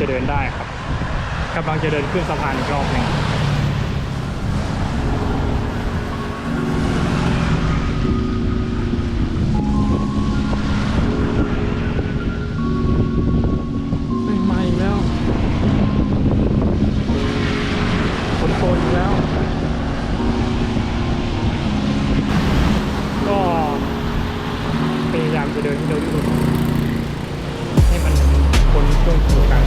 ฝนไม่ตกจะเดินได้ครับกำลังจะเดินขึ้นสะพานอีกรอบหนึ่งเฮ้ยมาอีกแล้วฝนโตอีกแล้วก็พยายามจะเดินให้เร็วที่สุดให้มันพ้น ช่วงโครงการ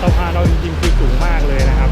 สะพานเราจริงๆคือสูงมากเลยนะครับ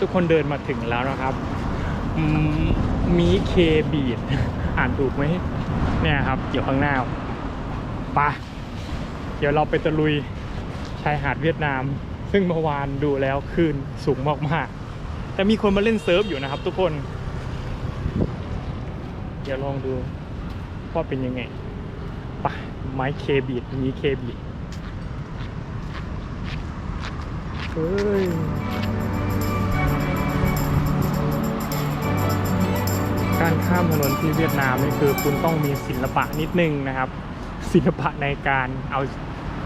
ทุกคนเดินมาถึงแล้วนะครับมีเคบีดอ่านถูกไหมเนี่ยครับอยู่ข้างหน้าไปะเดี๋ยวเราไปตะลุยชายหาดเวียดนาม ซึ่งเมื่อวานดูแล้วคลื่นสูงมากๆแต่มีคนมาเล่นเซิร์ฟอยู่นะครับทุกคน เดี๋ยวลองดูว่าเป็นยังไงไปะไม้เคบีดมีเคบีดเฮ้ย การข้ามถนนที่เวียดนามนี่คือคุณต้องมีศิลปะนิดนึงนะครับ ศิลปะในการเอา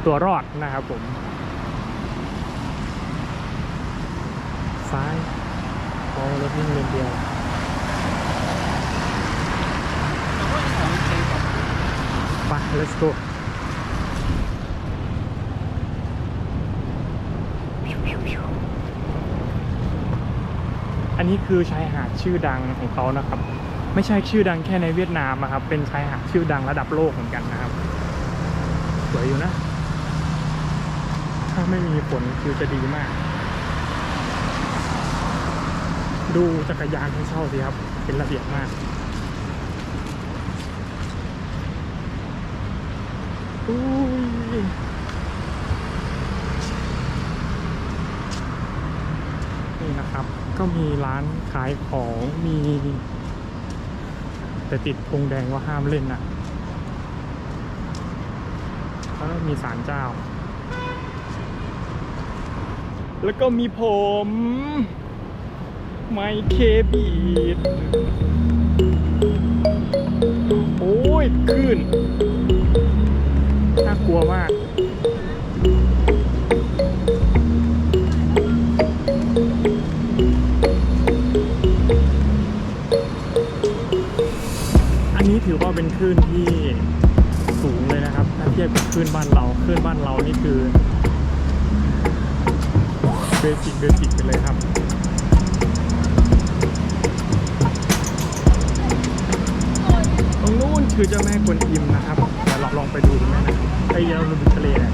ตัวรอดนะครับผม ซ้ายพอรถวิ่งเลนเดียวไป let's go อันนี้คือชายหาดชื่อดังของเขานะครับ ไม่ใช่ชื่อดังแค่ในเวียดนามนะครับ เป็นชายหาดชื่อดังระดับโลกเหมือนกันนะครับสวยอยู่นะ ถ้าไม่มีฝนคือจะดีมาก ดูจักรยานให้เช่าสิครับ เป็นระเบียบมากอุ้ยนี่นะครับ ก็มีร้านขายของมี แต่ติดธงแดงว่าห้ามเล่นนะแล้วก็มีศาลเจ้า แล้วก็มีผม ไมเคบีดโอ้ยขึ้น น่ากลัวมาก ถือว่าเป็นคลื่นที่สูงเลยนะครับ ถ้าเทียบกับคลื่นบ้านเราคลื่นบ้านเรานี่คือเบสิกเบสิกไปเลยครับตรงนู้นคือเจ้าแม่กวนอิมนะครับเดี๋ยวเราลองไปดูกันไหมนะไอ้ยาเราดูทะเลนะ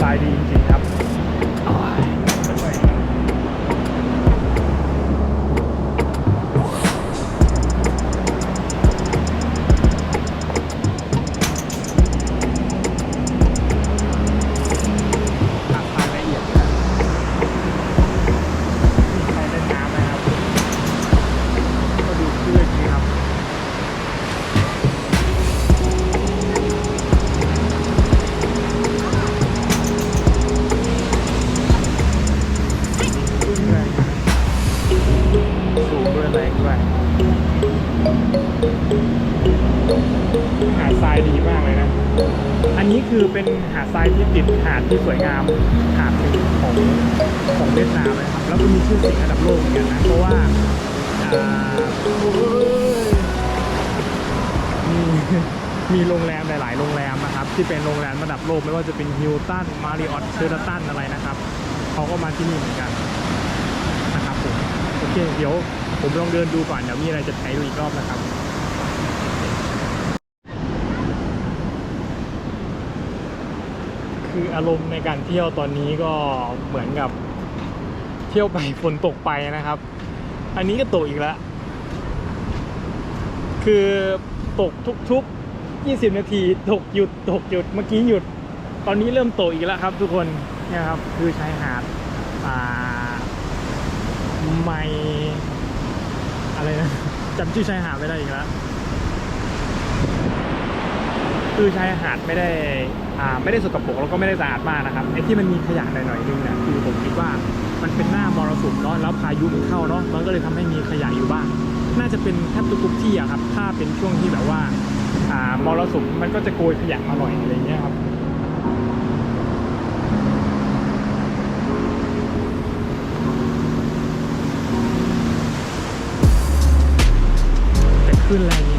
ทรายดีจริงๆครับ ดทรายดีมากเลยนะ อันนี้คือเป็นหาดทรายที่ติดหาดที่สวยงามหาดหนึ่งของของเวียดนามนะครับ แล้วก็มีชื่อเสียงระดับโลกเหมือนกันนะ เพราะว่ามีมีโรงแรมหลาย ๆ โรงแรมนะครับ ที่เป็นโรงแรมระดับโลกไม่ว่าจะเป็นฮิลตันมาริออตเชอร์ตันอะไรนะครับเขาก็มาที่นี่เหมือนกันนะครับผมโอเคเดี๋ยวผมลองเดินดูก่อนเดี๋ยวมีอะไรจะใช้ดูอีกรอบนะครับ คืออารมณ์ในการเที่ยวตอนนี้ก็เหมือนกับเที่ยวไปฝนตกไปนะครับ อันนี้ก็ตกอีกแล้ว คือตกทุกๆ 20 นาทีตกหยุดตกหยุดเมื่อกี้หยุด ตอนนี้เริ่มตกอีกแล้วครับ ทุกคนเนี่ยครับคือชายหาดอ่าไม่อะไรนะจำชื่อชายหาดไม่ได้อีกแล้ว คือชายหาดไม่ได้อ่าไม่ได้สกปรกแล้วก็ไม่ได้สะอาดมากนะครับไอ้ที่มันมีขยะหน่อยๆนึงเนี่ยคือผมคิดว่ามันเป็นหน้ามรสุมเนาะแล้วพายุมันเข้าเนาะมันก็เลยทำให้มีขยะอยู่บ้าง น่าจะเป็นแทบทุกที่อะครับ ถ้าเป็นช่วงที่แบบว่าอ่ามรสุมมันก็จะโกยขยะมาหน่อยอะไรเงี้ยครับแต่ขึ้นแรง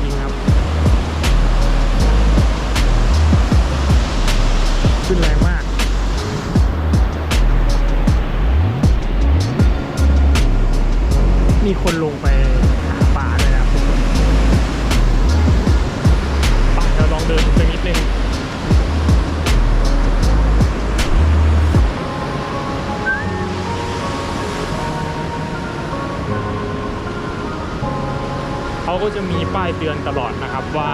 เตือนตลอดนะครับว่า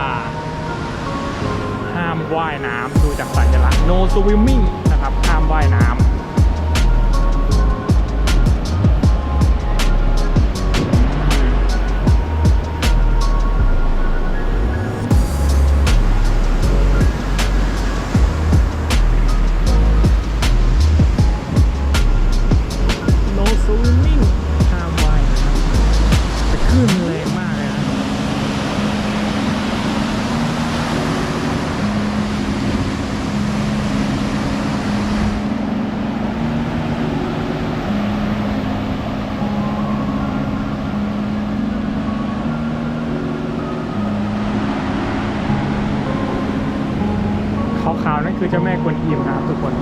ห้ามว่ายน้ำดูจากสัญลักษณ์ no swimming นะครับห้ามว่ายน้ำ ขาวๆนั่นคือเจ้าแม่กวนอิมนะครับทุกคน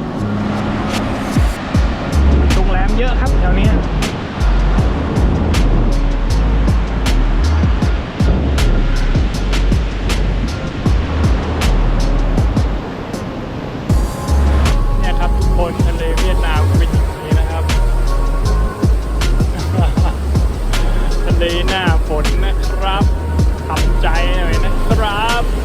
โรงแรมเยอะครับแถวนี้เนี่ยครับทุกคนทะเลเวียดนามเป็นอย่างนี้นะครับทะเลหน้าฝนนะครับทำใจหน่อยนะครับ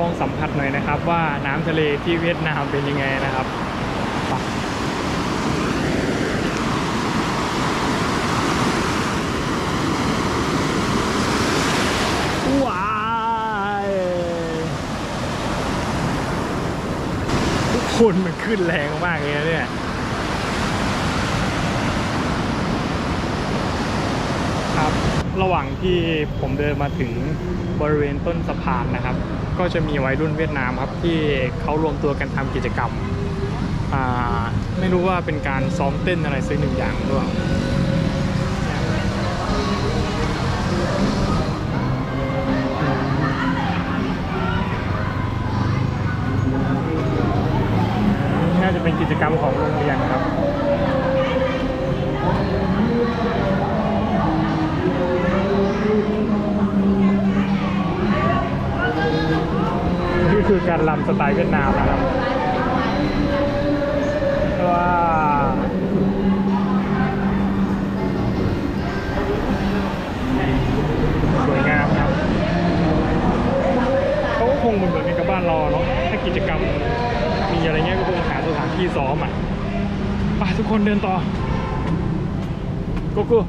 ลองสัมผัสหน่อยนะครับ ว่าน้ำทะเลที่เวียดนามเป็นยังไงนะครับว้ายทุกคนมันขึ้นแรงมากเลยนะเนี่ยครับ ระหว่างที่ผมเดินมาถึงบริเวณต้นสะพานนะครับ ก็จะมีวัยรุ่นเวียดนามครับที่เขารวมตัวกันทำกิจกรรม ไม่รู้ว่าเป็นการซ้อมเต้นอะไรสักหนึ่งอย่างหรือเปล่าน่าจะเป็นกิจกรรมของโรงเรียน คือการรำสไตล์เวียดนามนะครับว้าสวยงามครับเขาก็คงเหมือนกันกับบ้านราเนาะถ้ากิจกรรมมีอะไรเงี้ยก็คงหาสถานที่ซ้อมอะไปทุกคนเดินต่อกโก้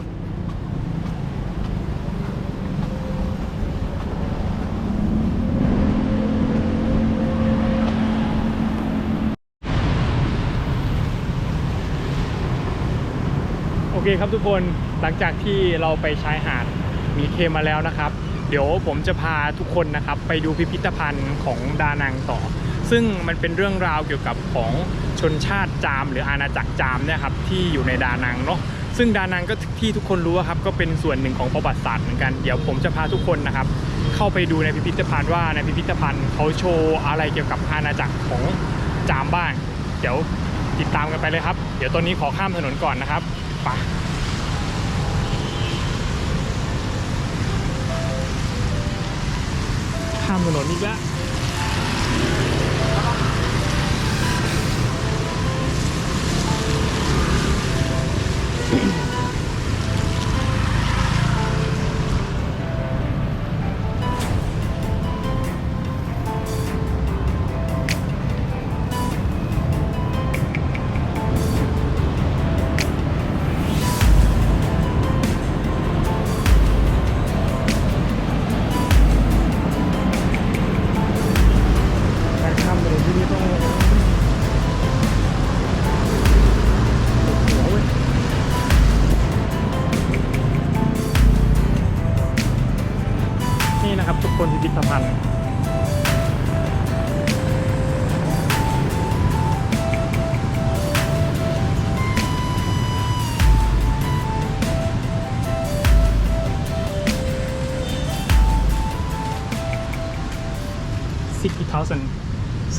เคครับทุกคนหลังจากที่เราไปชายหาดมีเคมาแล้วนะครับ เดี๋ยวผมจะพาทุกคนนะครับ ไปดูพิพิธภัณฑ์ของดานังต่อ ซึ่งมันเป็นเรื่องราวเกี่ยวกับของชนชาติจาม หรืออาณาจักรจามเนี่ยครับที่อยู่ในดานังเนาะซึ่งดานังก็ที่ทุกคนรู้ครับก็เป็นส่วนหนึ่งของประวัติศาสตร์เหมือนกันเดี๋ยวผมจะพาทุกคนนะครับ เข้าไปดูในพิพิธภัณฑ์ว่าในพิพิธภัณฑ์เขาโชว์อะไรเกี่ยวกับอาณาจักรของจามบ้าง เดี๋ยวติดตามกันไปเลยครับ เดี๋ยวตอนนี้ขอข้ามถนนก่อนนะครับ ปะข้ามถนนอีกแล้วอืม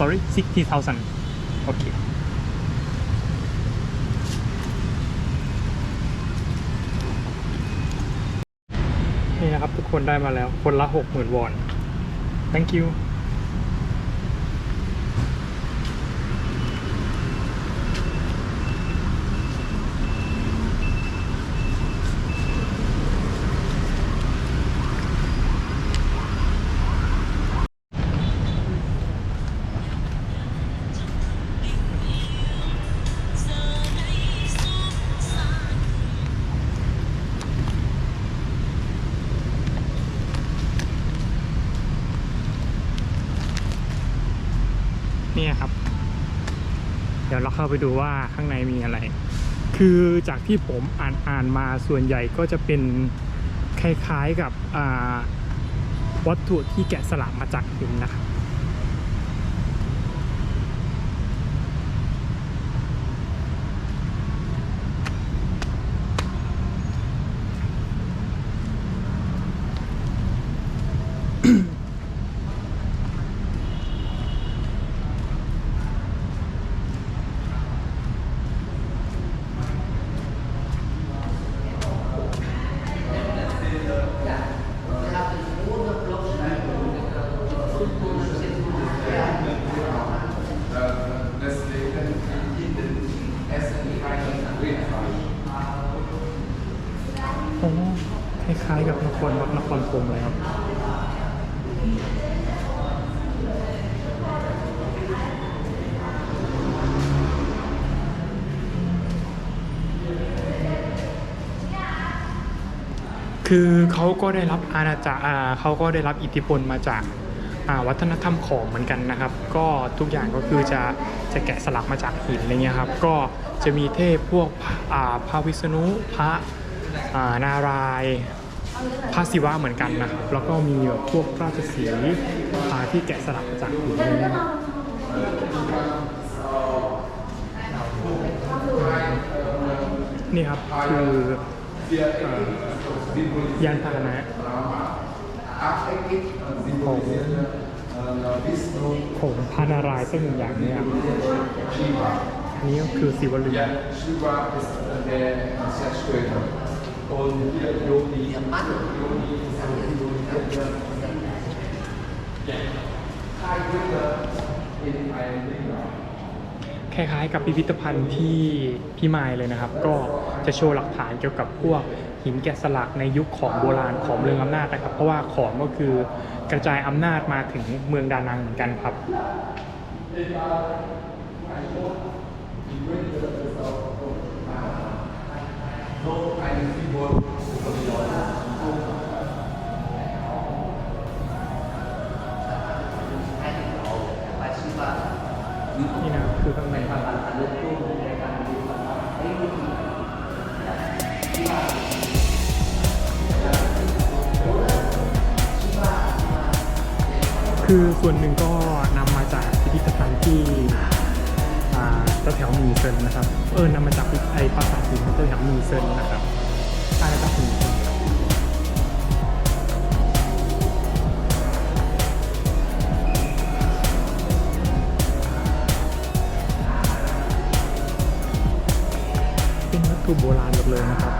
sorry 60,000โอเคนี่นะครับ ทุกคนได้มาแล้ว คนละ 60,000 วอน thank you เข้าไปดูว่าข้างในมีอะไร คือจากที่ผมอ่านอ่านมาส่วนใหญ่ก็จะเป็นคล้ายๆกับวัตถุที่แกะสลักมาจากหินนะครับ โอ้คล้ายๆกับนครวัดนครพรหมเลยครับ คือเขาก็ได้รับอาณาจักรเขาก็ได้รับอิทธิพลมาจากวัฒนธรรมของเหมือนกันนะครับ ก็ทุกอย่างก็คือจะจะแกะสลักมาจากหินอะไรเงี้ยครับ ก็จะมีเทพพวกพระวิษณุพระานารายพระศิวะเหมือนกันนะครับ แล้วก็มีแบบพวกราชสีที่แกะสลักมาจากหินอะไรเงี้ยครับนี่ครับคืออ ยานพาหนะของของพานารายสักหนึ่งอย่างเนี่ยอันนี้ก็คือศิวลึงคล้ายๆกับพิพิธภัณฑ์ที่พี่ไมายเลยนะครับ ก็จะโชว์หลักฐานเกี่ยวกับพวก หินแกะสลักในยุคของโบราณของเรืองอำนาจนะครับ เพราะว่าขอมก็คือกระจายอำนาจมาถึงเมืองดานังเหมือนกันครับนี่ เออนำมาจากไอปราสาทหินแถวๆมีเซินนะครับอาณาจักรมีเซินเป็นวัตถุโบราณหมดเลยนะครับ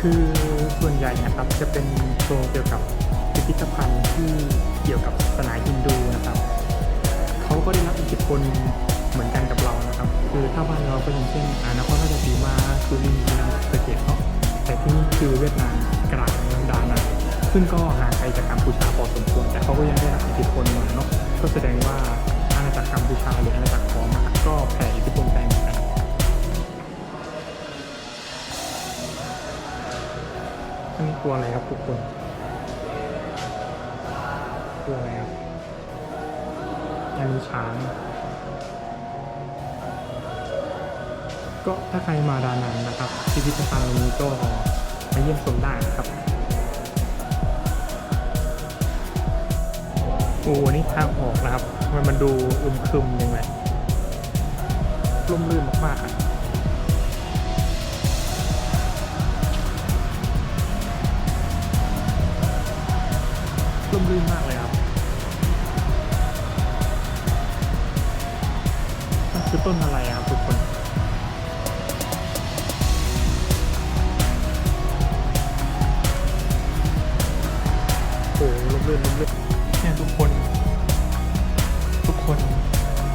คือส่วนใหญ่นะครับจะเป็นโซนเกี่ยวกับพิพิธภัณฑ์ที่เกี่ยวกับศาสนาฮินดูนะครับเขาก็ได้รับอิทธิพลเหมือนกันกับเรานะครับ คือถ้าบ้านเราก็อย่างเช่นอานครราชสีมาสุรินทร์สเกตเนาะแต่ที่นี่คือเวียดนามกลางดานังซึ่งก็ห่างไกลจากกัมพูชาพอสมควร แต่เขาก็ยังได้รับอิทธิพลมาเนาะก็แสดงว่าอาณาจักรกัมพูชาหรืออาณาจักรขอมอะก็แผ่อิทธิพลไป ตัวอะไรครับทุกคน ตัวอะไรครับ อันนี้ช้าง ก็ถ้าใครมาดานังนะครับพิพิธภัณฑ์นี้ก็มาเยี่ยมชมได้นะครับ โอ้นี่ทางออกนะครับ มันมันดูอึมครึมยังไงร่มรื่นมากๆอะร่ม รื่นมากเลยครับมันคือต้นอะไรครับทุกคนโอ้ร่มรื่นร่มรื่นเนี่ยทุกคน ทุกคน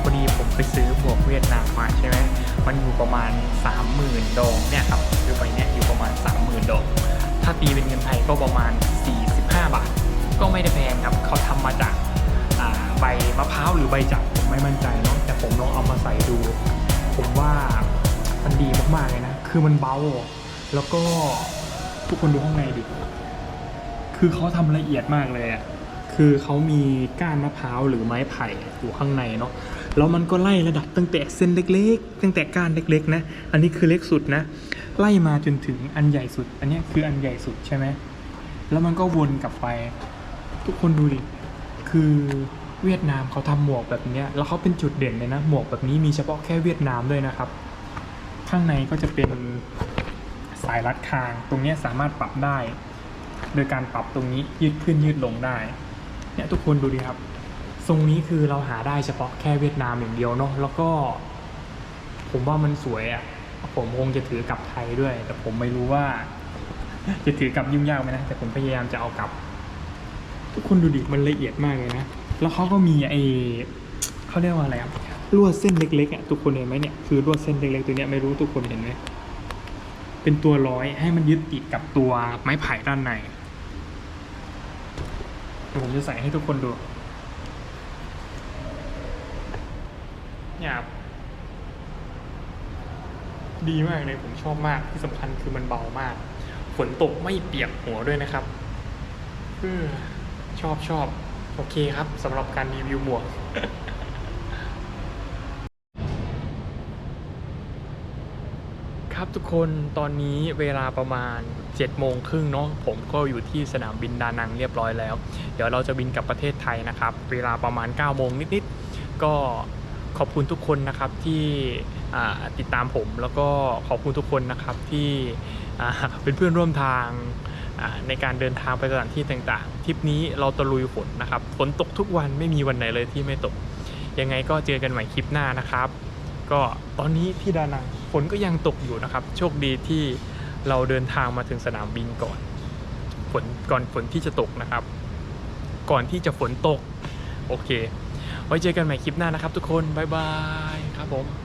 พอดีผมไปซื้อหมวกเวียดนามมาใช่ไหมมันอยู่ประมาณ 30,000ดองเนี่ยครับคือใบเนี้ยอยู่ประมาณ 30,000ดองถ้าตีเป็นเงินไทยก็ประมาณ 45 บาท ก็ไม่ได้แพงครับ เขาทำมาจากใบมะพร้าวหรือใบจับผมไม่มั่นใจเนาะแต่ผมลองเอามาใส่ดู ผมว่ามันดีมากๆเลยนะ คือมันเบา แล้วก็ทุกคนดูข้างในดิ คือเขาทำละเอียดมากเลยอะคือเขามีก้านมะพร้าวหรือไม้ไผ่อยู่ข้างในเนาะ แล้วมันก็ไล่ระดับตั้งแต่เส้นเล็กๆ ตั้งแต่ก้านเล็กๆนะ อันนี้คือเล็กสุดนะ ไล่มาจนถึงอันใหญ่สุด อันนี้คืออันใหญ่สุดใช่ไหม แล้วมันก็วนกลับไป ทุกคนดูดิ คือเวียดนามเขาทำหมวกแบบเนี้ยแล้วเขาเป็นจุดเด่นเลยนะ หมวกแบบนี้มีเฉพาะแค่เวียดนามด้วยนะครับ ข้างในก็จะเป็นสายรัดคาง ตรงนี้สามารถปรับได้ โดยการปรับตรงนี้ยืดขึ้นยืดลงได้ เนี่ยทุกคนดูดิครับ ทรงนี้คือเราหาได้เฉพาะแค่เวียดนามอย่างเดียวเนาะ แล้วก็ ผมว่ามันสวยอะ่ะ ผมคงจะถือกลับไทยด้วย แต่ผมไม่รู้ว่า จะถือกลับยุ่งยากไหมนะ แต่ผมพยายามจะเอากลับ ทุกคนดูดิมันละเอียดมากเลยนะ แล้วเขาก็มีไอเขาเรียกว่าอะไรครับลวดเส้นเล็กๆอะทุกคนเห็นไหมเนี่ยคือลวดเส้นเล็กๆตัวเนี้ยไม่รู้ทุกคนเห็นไหมเป็นตัวร้อยให้มันยึดติดกับตัวไม้ไผ่ด้านในเดี๋ยวผมจะใส่ให้ทุกคนดูเนี่ยครับดีมากเลยผมชอบมากที่สำคัญคือมันเบามากฝนตกไม่เปียกหัวด้วยนะครับเออ อบชอบโอเคครับสำหรับการรีวิวหมวกครับทุกคนตอนนี้เวลาประมาณ7จ็ดโมงครึ่งเนาะผมก็อยู่ที่สนามบินดานังเรียบร้อยแล้ว เดี๋ยวเราจะบินกลับประเทศไทยนะครับ เวลาประมาณ9ก้าโมงนิดๆก็ขอบคุณทุกคนนะครับที่ติดตามผมแล้วก็ขอบคุณทุกคนนะครับที่เป็นเพื่อนร่วมทาง ในการเดินทางไปสถานที่ต่างๆทริปนี้เราตะลุยฝนนะครับฝนตกทุกวันไม่มีวันไหนเลยที่ไม่ตก ยังไงก็เจอกันใหม่คลิปหน้านะครับ ก็ตอนนี้ที่ดานังฝนก็ยังตกอยู่นะครับ โชคดีที่เราเดินทางมาถึงสนามบินก่อนฝนก่อนฝนที่จะตกนะครับ ก่อนที่จะฝนตก โอเค ไว้เจอกันใหม่คลิปหน้านะครับทุกคน บ๊ายบายครับผม